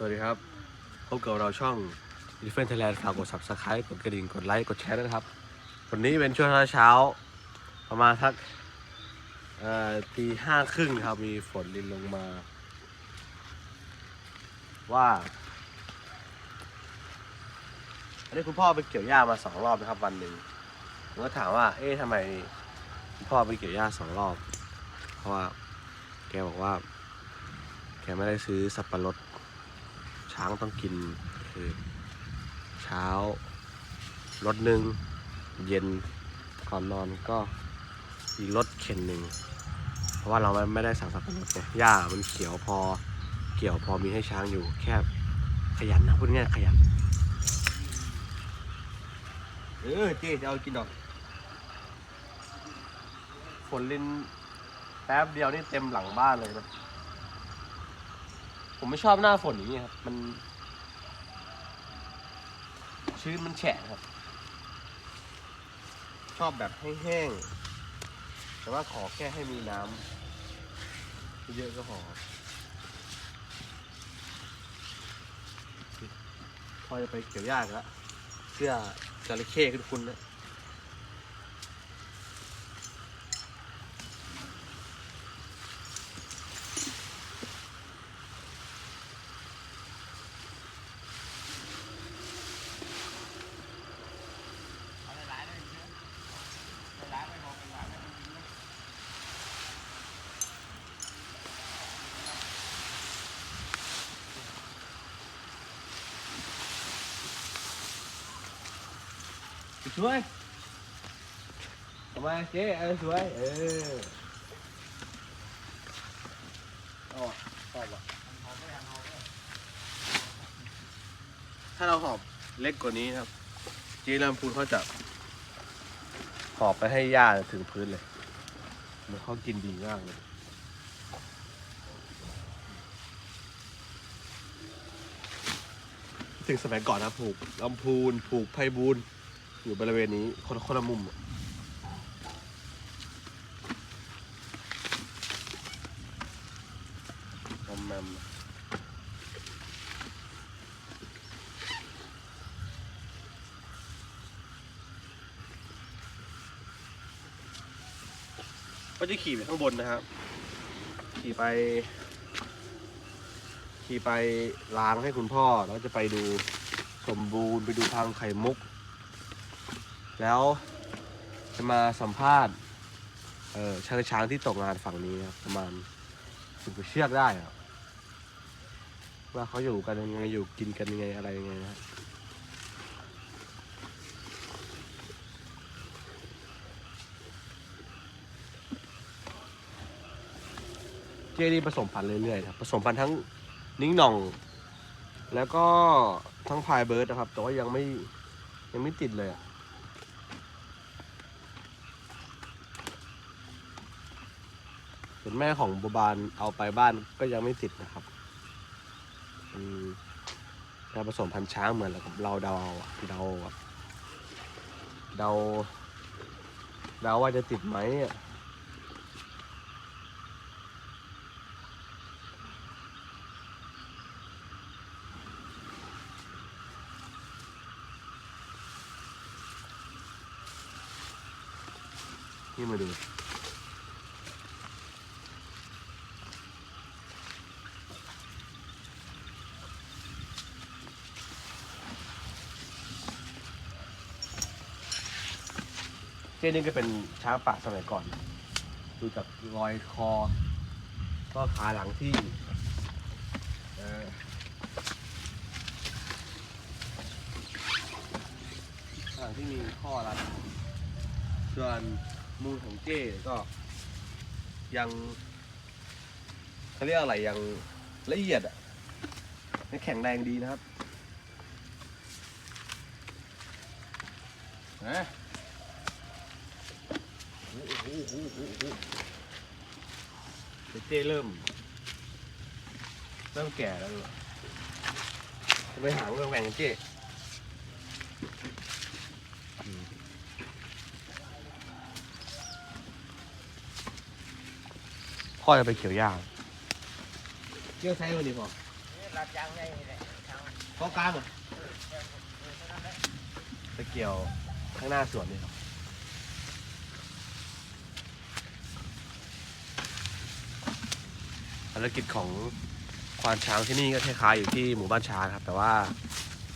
สวัสดีครับ พบกับเราช่อง e l e p h a n t Thailand ฝากกด subscribe กดกระดิ่ง กดไลค์ กดแชร์นะครับ วันนี้เป็นช่วงเช้าๆประมาณสักตีห้าครึ่งครับ มีฝนลินลงมา ว่าอันนี้คุณพ่อไปเกี่ยวหญ้ามาสองรอบนะครับวันหนึ่งผมก็ถามว่า เอ๊ะทำไมคุณพ่อไปเกี่ยวหญ้าสองรอบ เพราะว่า แกบอกว่า แกไม่ได้ซื้อสับปะรด ช้างต้องกินคือเช้ารถหนึ่งเย็นก่อนนอนก็อีกรถเข็นหนึ่งเพราะว่าเราไม่ได้สั่งสับปะรดไงหญ้ามันเขียวพอเกี่ยวพอมีให้ช้างอยู่แค่ขยันนะพูดง่ายขยันเออเจ๊จะเอากินดอกฝนลินแป๊บเดียวนี่เต็มหลังบ้านเลยนะ ผมไม่ชอบหน้าฝนอย่างนี้ครับ มัน ชื้นมันแฉะครับ ชอบแบบแห้งๆ แต่ว่าขอแค่ให้มีน้ำเยอะก็พอพอจะไปเกี่ยวหญ้ากันละเสื้อจระเข้ขึ้นคุณนะ สวยทำไมาเจ๊เออสวย เออเอาอะชอบอะถ้าเราหอบเล็กกว่านี้ครับเจ๊ลำพูนเขาจะหอบไปให้ย่าถึงพื้นเลยเหมันเขากินดีมากเลยถึงสมัยก่อนนะผูกลำพูนผูกไพบูลย์ อยู่บริเวณนี้คนคนละมุมอะมอมแมมก็จะขี่ไปข้างบนนะครับ ขี่ไป ขี่ไปล้างให้คุณพ่อ แล้วจะไปดูสมบูรณ์ไปดูทางไข่มุก แล้วจะมาสัมภาษณ์เออช้างช้างที่ตกงานฝั่งนี้ครับประมาณสิบกว่าเชือกได้อะว่าเขาอยู่กันยังไงอยู่กินกันยังไงอะไรยังไงนะเจนี่ผสมพันธุ์เรื่อยๆครับผสมพันธุ์ทั้งนิ้งหน่อง แล้วก็ทั้งพายเบิร์ดนะครับ แต่ว่ายังไม่ยังไม่ติดเลยอะ ส่วนแม่ของบัวบานเอาไปบ้านก็ยังไม่ติดนะครับอืมกาผสมพันธุ์ช้างเหมือนกับเราเดาเอาอะเดาเดาเดาว่าจะติดไหมอะนี่มาดู เจ้นี่ก็เป็นช้างป่าสมัยก่อน ดูจากรอยคอ ก็ขาหลังที่ขาหลังที่มีข้อรัดส่วนมูลของเจ้ก็ ยังเขาเรียกอะไรยังละเอียดอะแข็งแรงดีนะครับนะ โอ้โหโอ้โหโอ้โห เดี๋ยวเจ้เริ่ม เริ่มแก่แล้วด้วยจะไปหางแหว่งๆเจ้อืมพ่อจะไปเขียวย่างเกี่ยวใช้วันนี้พ่อลาดยางไงนี่แหละทางกองกลางเหรอไปเกี่ยวข้างหน้าสวนนี่ครับารกิจของควานช้างที่นี่ก็คล้ายๆอยู่ที่หมู่บ้านช้างครับ แต่ว่า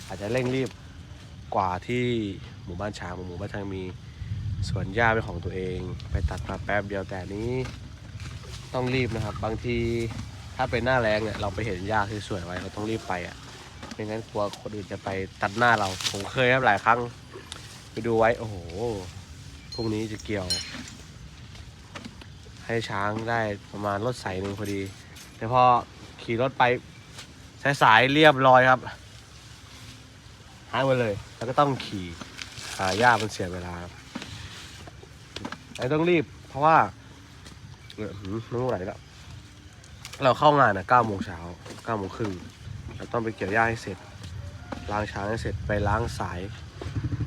อาจจะเร่งรีบกว่าที่หมู่บ้านช้างหมู่บ้านช้างมีสวนหญ้าเป็นของตัวเอง ไปตัดมาแป๊บเดียวแต่นนี้ต้องรีบนะครับ บางทีถ้าเป็นหน้าแรงเนี่ยเราไปเห็นหญ้าที่สวยไว้เราต้องรีบไปอะไม่งั้นกลัวคนอื่นจะไปตัดหน้าเรา ผมเคยครับหลายครั้ง ไปดูไว้ โอ้โหพรุ่งนี้จะเกี่ยว ให้ช้างได้ประมาณรถใสหนึ่งพอดี แต่พอขี่รถไปสายๆเรียบร้อยครับหายหมดเลย แล้วก็ต้องขี่หาหญ้ามันเสียเวลาครับไอ้ต้องรีบ เพราะว่าเออไม่รู้ไหนแล้ว เราเข้างานอะเก้าโมงเช้าเก้าโมงครึ่งเราต้องไปเกี่ยวหญ้าให้เสร็จ ล้างช้างให้เสร็จไปล้างสาย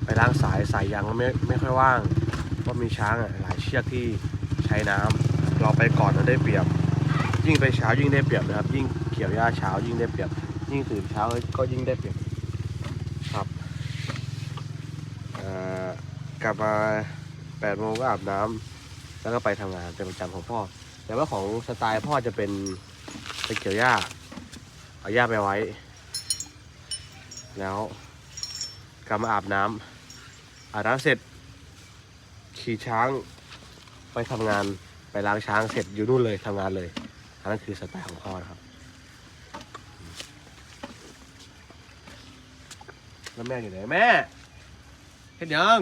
ไปล้างสายสายยางไม่ไม่ค่อยว่างเพราะมีช้างอะหลายเชือกที่ใช้น้ำเราไปก่อนเราได้เปรียบ ยิ่งไปเช้ายิ่งได้เปรียบนะครับ ยิ่งเกี่ยวหญ้าเช้ายิ่งได้เปรียบ ยิ่งตื่นเช้าก็ยิ่งได้เปรียบครับกลับมาแปดโมงก็อาบน้ำแล้วก็ไปทำงานเป็นประจำของพ่อ แต่ว่าของสไตล์พ่อจะเป็นไปเกี่ยวหญ้าเอาหญ้าไปไว้ แล้วกลับมาอาบน้ำอาบน้ำเสร็จ ขี่ช้างไปทำงานไปล้างช้างเสร็จอยู่นู่นเลยทำงานเลย อันนั้นคือสไตล์ของพ่อนะครับ แล้วแม่อยู่ไหนแม่เห็นยัง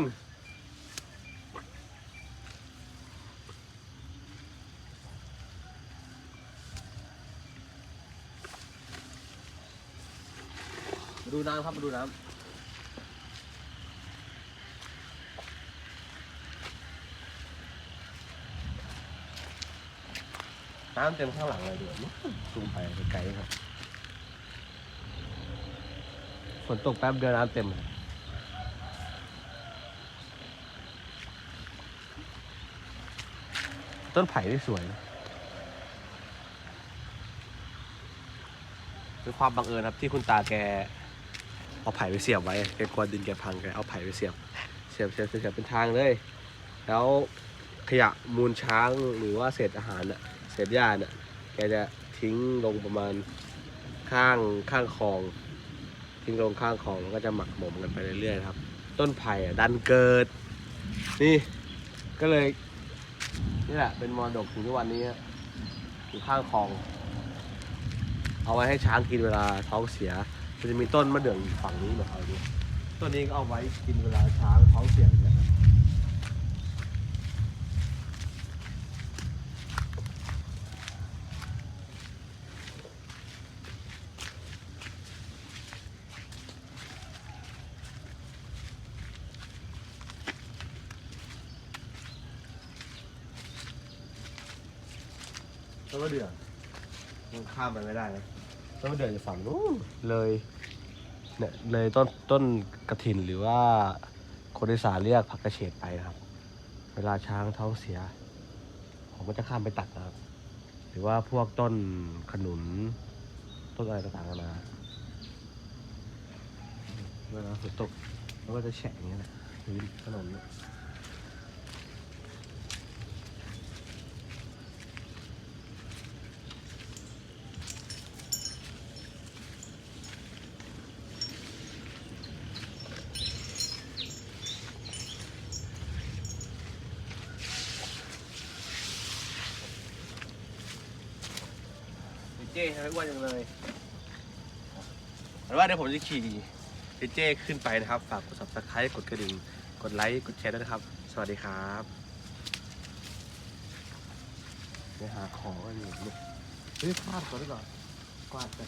ดูน้ำครับมาดูน้ำ น้ำเต็มข้างหลังเลยเดูซูมไปไกลๆครับฝนตกแป๊บเดียวน้ำเต็มเลยต้นไผ่ที่สวยนะด้วยความบังเอิญครับที่คุณตาแกเอาไผ่ไปเสียบไว้แกกลัวดินแกพังแกเอาไผ่ไปเสียบ เสียบเสียบเสียบเป็นทางเลย แล้วขยะมูลช้างหรือว่าเศษอาหารน่ะ เศษหญ้าน่ะแกจะทิ้งลงประมาณข้างข้างคลอง ทิ้งลงข้างคลองแล้วก็จะหมักหมมกันไปเรื่อยๆครับ ต้นไผ่ดันเกิด นี่ก็เลยนี่แหละเป็นมรดกถึงทุกวันนี้อยู่ข้างคลอง เอาไว้ให้ช้างกินเวลาท้องเสียมันจะมีต้นมะเดื่องอยู่ฝั่งนี้แบบเอาดูต้นนี้ก็เอาไว้กินเวลาช้างท้องเสียนะ ต้นมะเดื่องมันข้ามไปไม่ได้นะต้นมะเดื่องอยู่ฝั่งนู้นเลยเนี่ยเลยต้นต้นกระถินหรือว่าคนอีสานเรียกผักกระเฉดไปนะครับ เวลาช้างท้องเสีย ผมก็จะข้ามไปตัดนะครับ หรือว่าพวกต้นขนุน ต้นอะไรต่างๆนานาเวลาฝนตกมันก็จะแฉะอย่างเงี้ยแหละพื้นถนนเนี่ย เจ๊ทำไมอ้วนจังเลยเอาเป็นว่าเดี๋ยวผมจะขี่เจเจ้ขึ้นไปนะครับ ฝากกด subscribe กดกระดิ่ง กดไลค์ กดแชร์ด้วยนะครับ สวัสดีครับไปหาของกันอยู่เนี่ยเฮ้ยพลาดก่อนดีกว่อนกวาดไป